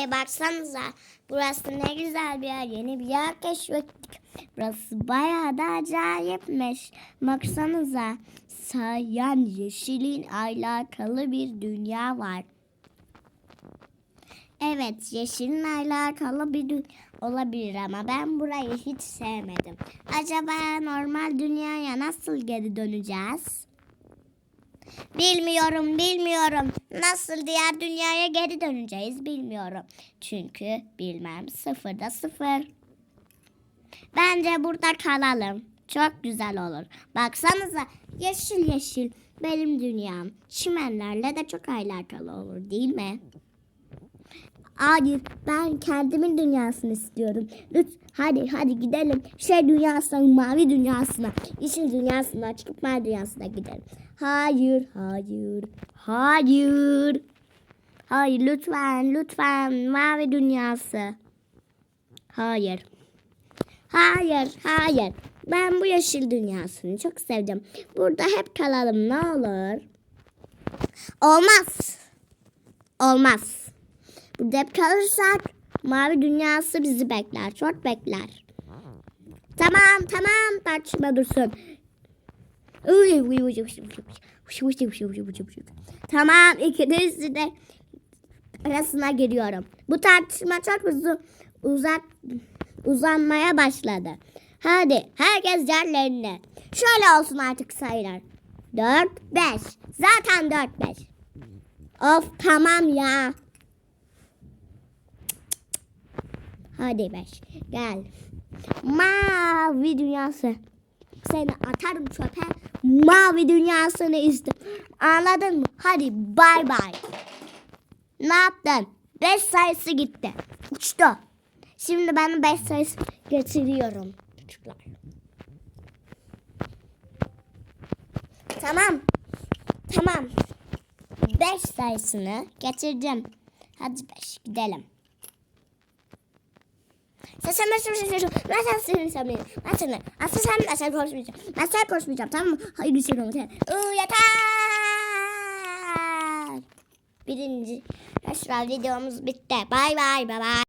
Hey baksanıza. Burası ne güzel bir yer. Yeni bir yer keşfettik. Burası bayağı da acayipmiş. Baksanıza. Sayan yeşilin alakalı bir dünya var. Evet, yeşilin alakalı bir dünya olabilir ama ben burayı hiç sevmedim. Acaba normal dünyaya nasıl geri döneceğiz? Bilmiyorum, bilmiyorum. Nasıl diğer dünyaya geri döneceğiz bilmiyorum. Çünkü bilmem sıfırda sıfır. Bence burada kalalım. Çok güzel olur. Baksanıza yeşil yeşil benim dünyam. Çimenlerle de çok alakalı olur değil mi? Hayır ben kendimin dünyasını istiyorum. Lütfen hadi hadi gidelim. Şey dünyasına mavi dünyasına. Yeşil dünyasına çıkıp mavi dünyasına gidelim. Hayır hayır hayır. Hayır lütfen lütfen mavi dünyası. Hayır. Hayır hayır. Ben bu yeşil dünyasını çok sevdim. Burada hep kalalım ne olur. Olmaz. Olmaz. Hep kalırsak mavi dünyası bizi bekler. Çok bekler. Tamam tamam tartışma dursun. Tamam ikiniz de arasına giriyorum. Bu tartışma çok uzun uzak uzanmaya başladı. Hadi herkes yerlerine. Şöyle olsun artık sayılar. 4 5. Zaten 4 5. Of tamam ya. Hadi beş. Gel. Mavi dünyası. Seni atarım çöpe. Mavi dünyasını istem. Anladın mı? Hadi bay bay. Ne yaptın? Beş sayısı gitti. Uçtu. Şimdi ben beş sayısı getiriyorum. Çocuklar. Tamam. Tamam. Beş sayısını getirdim. Hadi beş gidelim. Sen sen ben sen sen ben sen sen sen ben ben sen ben sen ben sen konuşmayacağım ben sen konuşmayacağım tamam mı? Hayır bir şey. Iı, yeter. Birinci. Arkadaşlar videomuz bitti. Bay bay bay bay.